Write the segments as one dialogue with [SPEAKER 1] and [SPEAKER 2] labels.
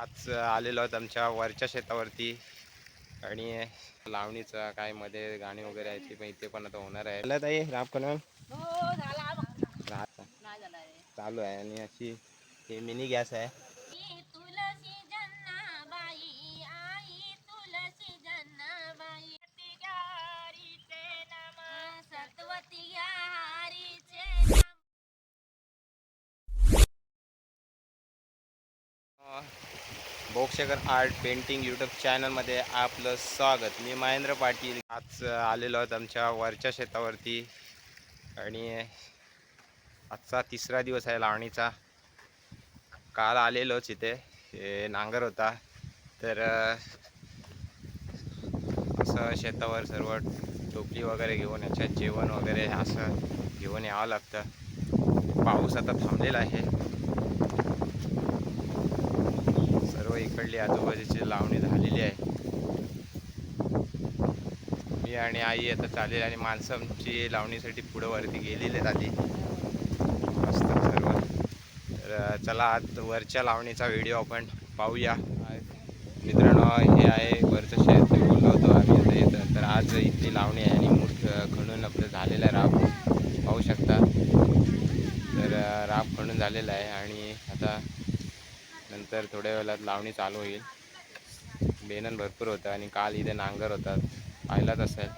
[SPEAKER 1] आज आलेलो आहोत आमच्या वरच्या शेतावरती. आणि लावणीचं काय मध्ये गाणी वगैरे आहे ती पण इथे पण आता होणार आहे ताई?
[SPEAKER 2] हो झाला. बघ.
[SPEAKER 1] राहत
[SPEAKER 2] नाही झाला रे.
[SPEAKER 1] चालू आहे आणि अशी हे मिनी गॅस आहे. बोक्षकर आर्ट पेंटिंग यूट्यूब चॅनलमध्ये आपलं स्वागत. मी महेंद्र पाटील. आज आलेलो आहोत आमच्या वरच्या शेतावरती. आणि आजचा तिसरा दिवस आहे लावणीचा. काल आलेलोच इथे. हे नांगर होता. तर असं शेतावर सर्व टोपली वगैरे घेऊन याच्यात जेवण वगैरे असं घेऊन यावं लागतं. पाऊस आता थांबलेला आहे सर्व इकडली आजूबाजूची लावणी झालेली आहे. मी आणि आई आता चालेल आणि माणसांची लावणीसाठी पुढं वरती गेलेले आधी. मस्त सर्व. तर चला आज वरच्या लावणीचा व्हिडिओ आपण पाहूया. मित्रांनो हे आहे वरचं शेत. बोललो होतो आम्ही आता येतं. तर आज इथली लावणी आहे आणि मूठ खणून आपलं झालेलं आहे राब. पाहू शकता. तर राब खणून झालेला आहे आणि आता नंतर थोड्या वेळात लावणी चालू होईल. बेनन भरपूर होतं आणि काल इथे नांगर होतात पाहिलाच असेल.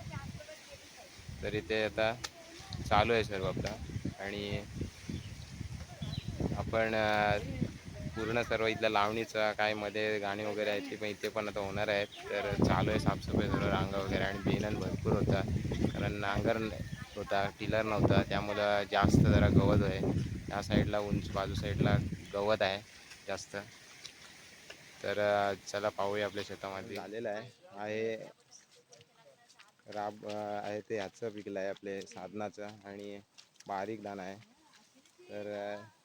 [SPEAKER 1] तर इथे आता चालू आहे सर्व आपलं. आणि आपण पूर्ण सर्व इथल्या लावणीचं काय मध्ये गाणी वगैरे आहेत ते पण इथे पण आता होणार आहेत. तर चालू आहे साफसफाई सर्व रांगा वगैरे आणि बेनन भरपूर होता. कारण नांगर होता टिलर नव्हता. त्यामुळं जास्त जरा गवत आहे. त्या साईडला उंच बाजू साईडला गवत आहे जास्त. तर चला पाहूया आपल्या शेतामध्ये. झालेलं आहे. आहे राब आहे ते ह्याचं पिकलं आहे आपले साधनाचं आणि बारीक दाण आहे. तर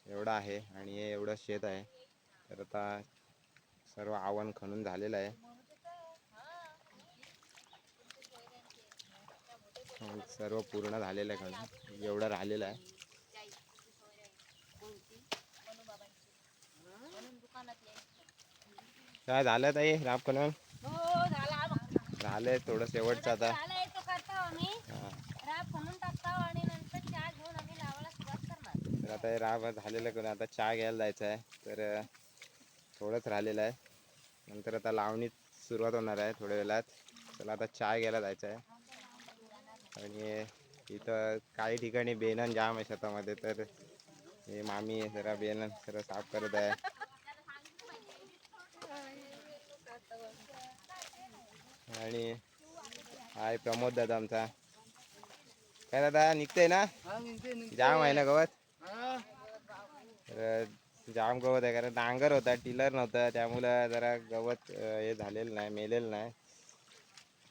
[SPEAKER 1] एवढं आहे आणि हे एवढं शेत आहे. तर आता सर्व आव्हान खणून झालेलं आहे. सर्व पूर्ण झालेलं आहे खणून. एवढं राहिलेलं आहे. काय झालं ताई? खणून
[SPEAKER 2] हो.
[SPEAKER 1] झालंय थोडं शेवटचं आता. तर आता हे राब झालेलं करून आता चहा घ्यायला जायचं आहे तर थोडंच राहिलेलं आहे. नंतर आता लावणी सुरुवात होणार आहे थोड्या वेळात. चला आता चहा घ्यायला जायचं आहे आणि इथं काही ठिकाणी बेनन जाम आहे शेतामध्ये. तर हे मामी जरा बेनन सर्व साफ करत आहे. आणि हाय प्रमोद दादा आमचा. काय दादा निघतंय ना? जाम आहे ना गवत? जाम गवत आहे कारण नांगर होता टिलर नव्हता त्यामुळं जरा गवत हे झालेलं नाही मेलेलं नाही.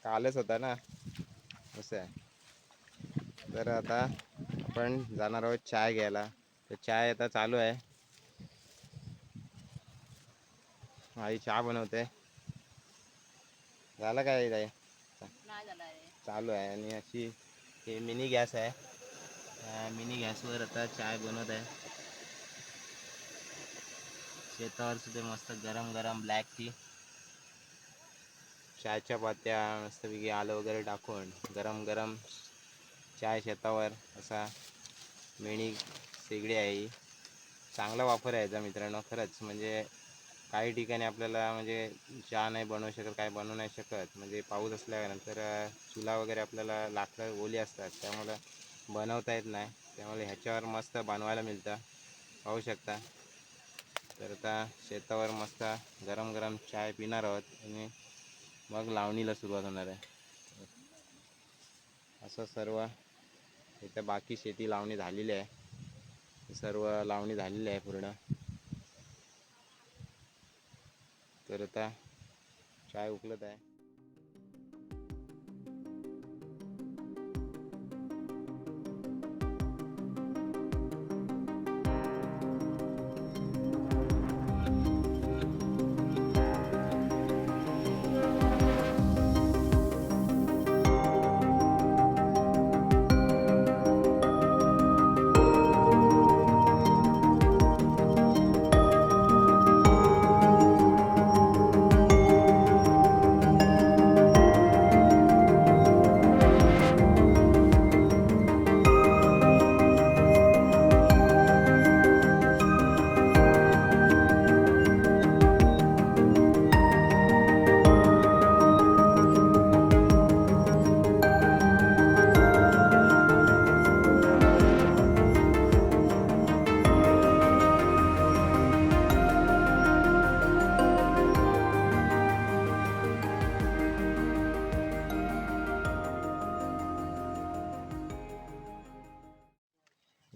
[SPEAKER 1] कालच होता ना? असं आहे. तर आता आपण जाणार आहोत चाय घ्यायला. तर चाय आता चालू आहे. आई चहा बनवते. झालं काय ताई चालू आहे आणि अशी हे मिनी गॅस आहे. मिनी गॅसवर आता चाय बनवत आहे. शेतावर सुद्धा मस्त गरम गरम ब्लॅक टी चायच्या पात्या मस्तपैकी आलं वगैरे टाकून गरम गरम चाय शेतावर असा मेणी शेगडी आहे. ही चांगला वापर आहे याचा मित्रांनो खरंच. म्हणजे काही ठिकाणी आपल्याला म्हणजे चहा नाही बनवू शकत काय बनवू नाही शकत. म्हणजे पाऊस असल्यानंतर चुला वगैरे आपल्याला लाकडं ओली असतात. त्यामुळं बनवता येत नाही. त्यामुळे ह्याच्यावर मस्त बनवायला मिळतं. पाहू शकता. तर आता शेतावर मस्त गरम गरम चाय पिणार आहोत आणि मग लावणीला सुरुवात होणार आहे. असं सर्व इथं बाकी शेती लावणी झालेली आहे. सर्व लावणी झालेली आहे पूर्ण. तर आता चाय उकलत आहे.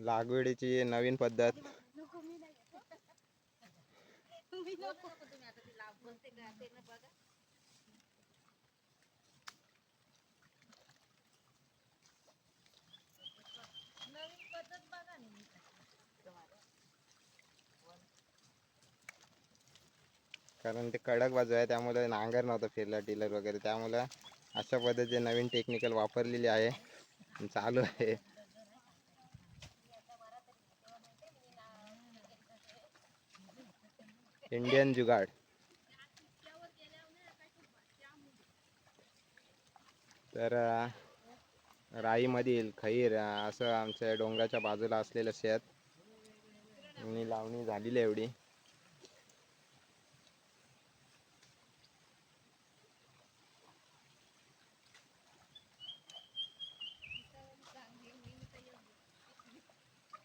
[SPEAKER 1] लागवडीची नवीन पद्धत. कारण ते कडक बाजू आहे त्यामुळे नांगर नव्हतं फिरला टिलर वगैरे. त्यामुळं अशा पद्धतीचे नवीन टेक्निकल वापरलेली आहे. चालू आहे. इंडियन जुगाड. तर राईमधील खैर असं आमच्या डोंगराच्या बाजूला असलेलं शेत. आणि लावणी झालेली आहे एवढी.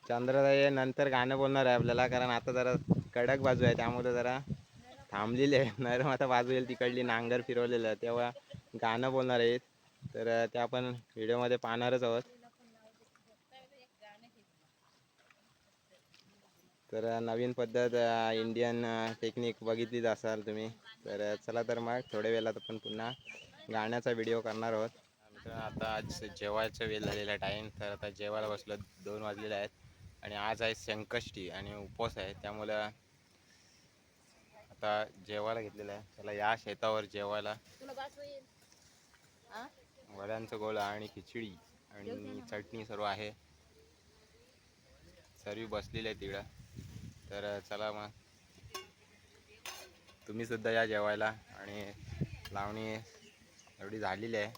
[SPEAKER 1] चंद्रदाय नंतर गाणं बोलणार आहे आपल्याला कारण आता जरा कडक बाजू आहे त्यामुळे जरा थांबलेली आहे. नरम आता बाजू येईल तिकडली नांगर फिरवलेलं आहे तेव्हा गाणं बोलणार आहेत. तर ते आपण व्हिडिओमध्ये पाहणारच आहोत. तर नवीन पद्धत इंडियन टेक्निक बघितलीच असाल तुम्ही. तर चला तर मग थोड्या वेळात आपण पुन्हा गाण्याचा व्हिडिओ करणार आहोत. मित्रांनो आता आज जेवायचा वेळ झालेला टाईम तर आता जेवायला बसलो दोन वाजलेले आहेत. आणि आज आहे संकष्टी आणि उपवास आहे. त्यामुळं आता जेवायला घेतलेलं आहे. त्याला या शेतावर जेवायला. वड्यांचं गोळा आणि खिचडी आणि चटणी सर्व आहे. सर्व बसलेले आहे तिकडं. तर चला मग. तुम्ही सुद्धा या जेवायला. आणि लावणी एवढी झालेली आहे.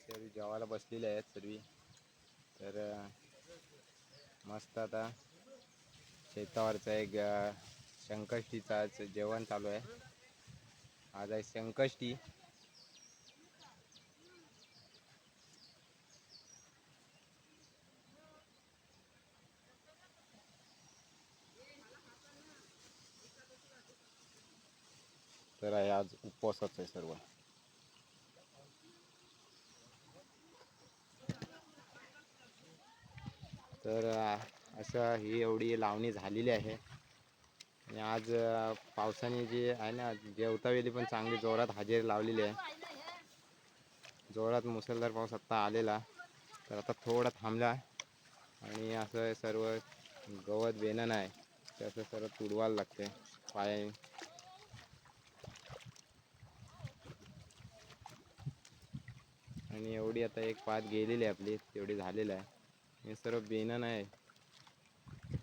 [SPEAKER 1] सर्व जेवायला बसलेले आहेत सर्व. तर मस्त आता शेतावरचं एक संकष्टीचं आज जेवण चालू आहे. आज आहे संकष्टी. तर आहे आज उपवासाचं आहे सर्व. तर असं ही एवढी लावणी झालेली आहे. आणि आज पावसाने जी आहे ना जेवतावेली पण चांगली जोरात हजेरी लावलेली आहे. जोरात मुसळधार पाऊस आत्ता आलेला. तर आता थोडा थांबला आणि असं सर्व गवत बेनं नाही. ते असं सर्व तुडवायला लागते पायाने. आणि एवढी आता एक पात गेलेली आहे आपली तेवढी झालेलं आहे. हे सर्व बेनं नाही.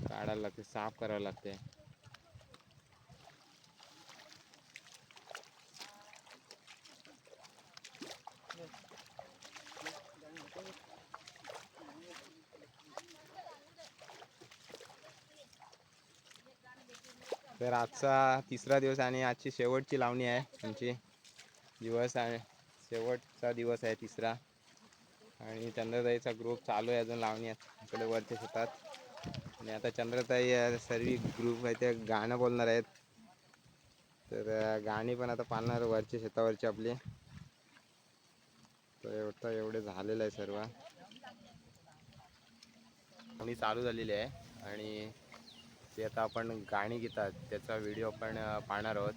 [SPEAKER 1] काढायला लागते साफ करावं लागते. तर आजचा तिसरा दिवस आणि आजची शेवटची लावणी आहे आमची. दिवस आहे शेवटचा दिवस आहे तिसरा. आणि चंद्रताईचा ग्रुप चालू आहे अजून लावणी इकडे वरच्या शेतात आणि आता चंद्रताई सर्व ग्रुप आहे ते गाणं बोलणार आहेत. तर गाणी पण आता पाहणार वरच्या शेतावरची आपली. तर एवढं एवढे झालेलं आहे सर्व. लावणी चालू झालेली आहे. आणि आता आपण गाणी घेतात त्याचा व्हिडिओ पण पाहणार आहोत.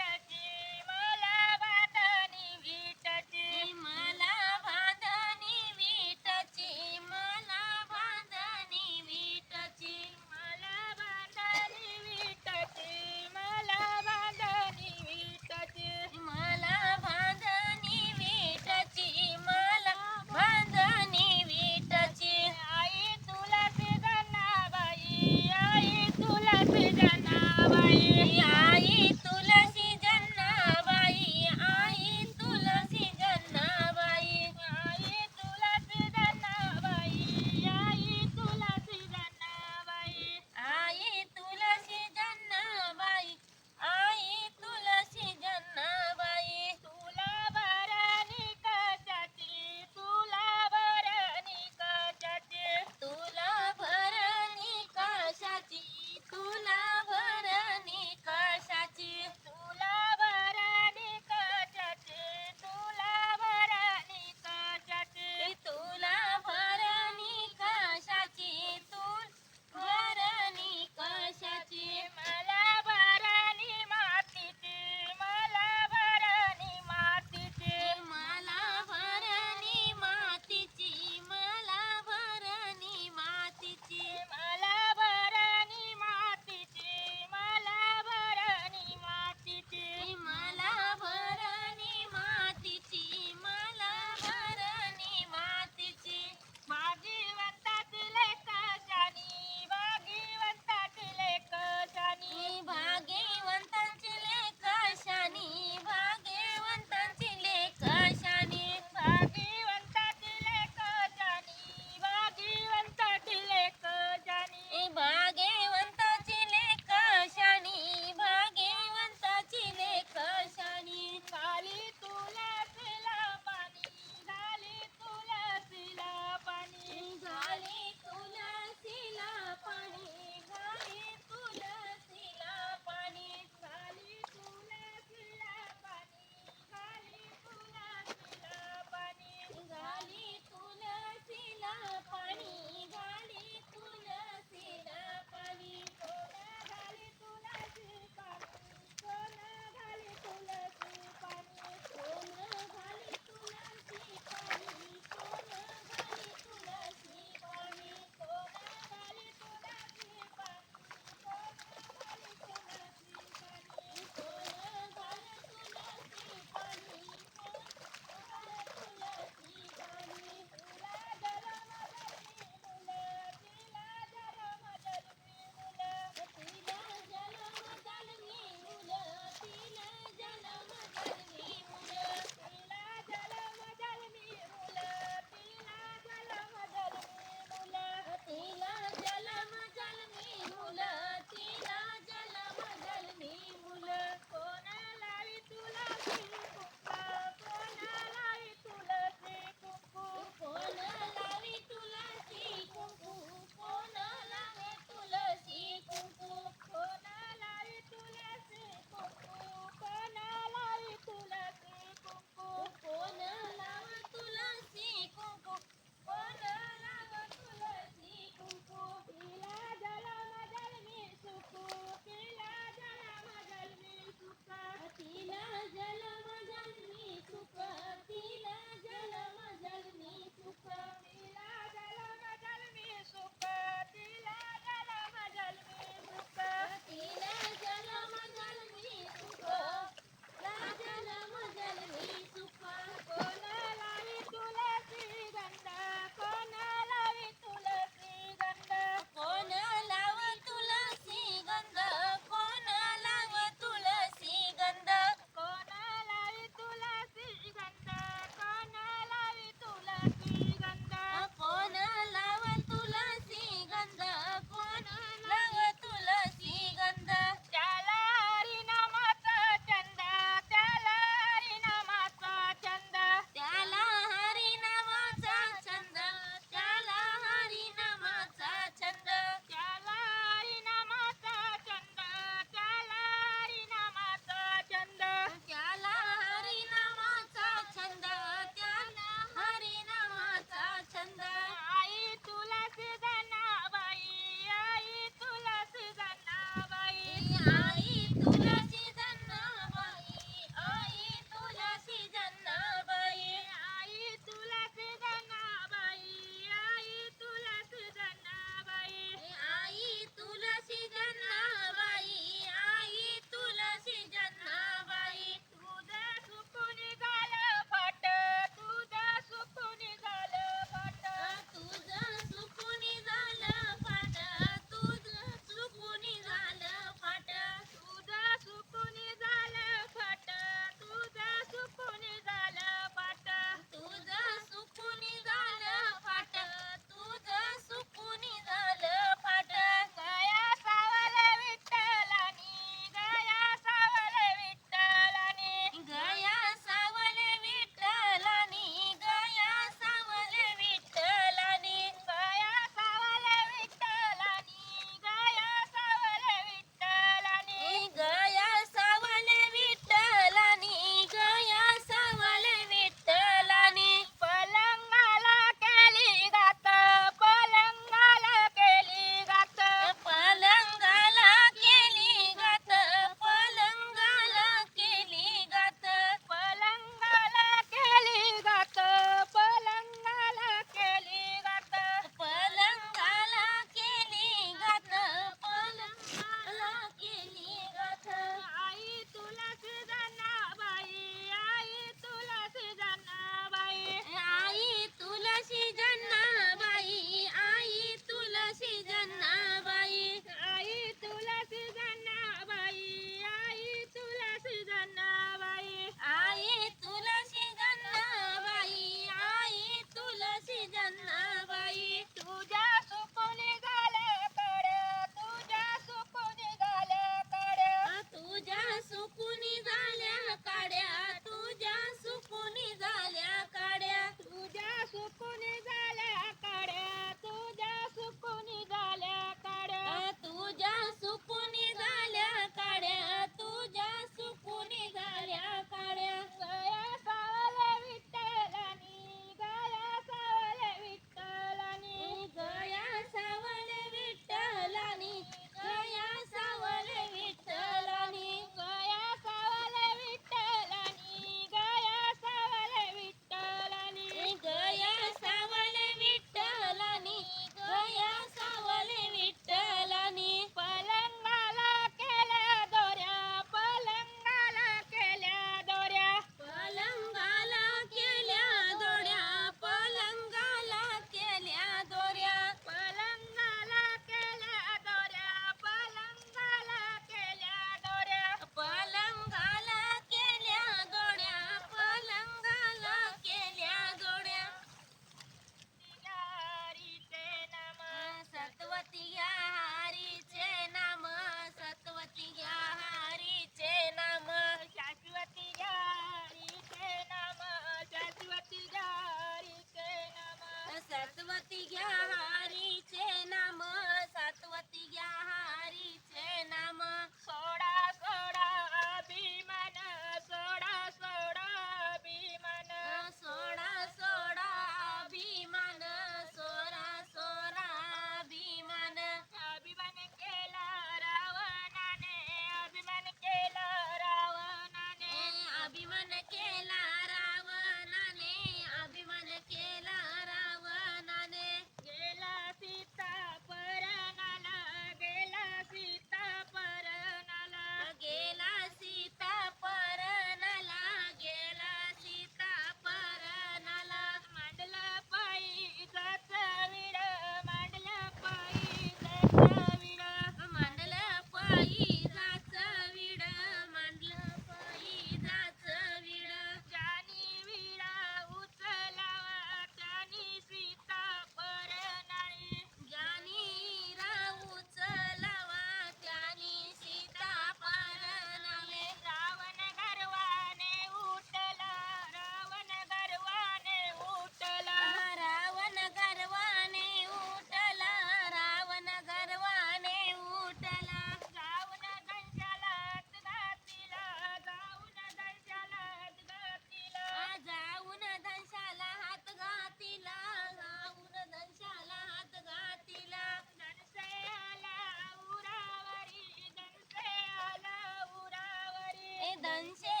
[SPEAKER 2] दंशे आला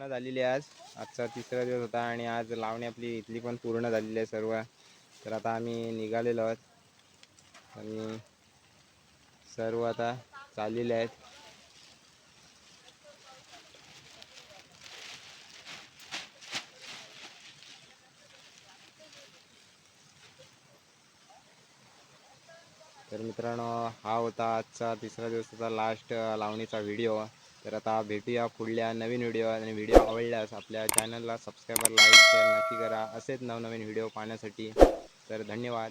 [SPEAKER 1] पूर्ण झालेली आहे आज. आजचा तिसरा दिवस होता आणि आज लावणी आपली इथली पण पूर्ण झालेली आहे सर्व. तर आता आम्ही निघालेलो आहोत. आणि सर्व आता चाललेले आहेत. तर मित्रांनो हा होता आजचा तिसरा दिवसाचा लास्ट लावणीचा व्हिडिओ तर आता भेटूया पुढल्या नवीन व्हिडिओ आणि व्हिडिओ आवडल्यास आपल्या चॅनलला सबस्क्राईबर लाईक शेअर नक्की करा. असेच नवनवीन व्हिडिओ पाहण्यासाठी. तर धन्यवाद.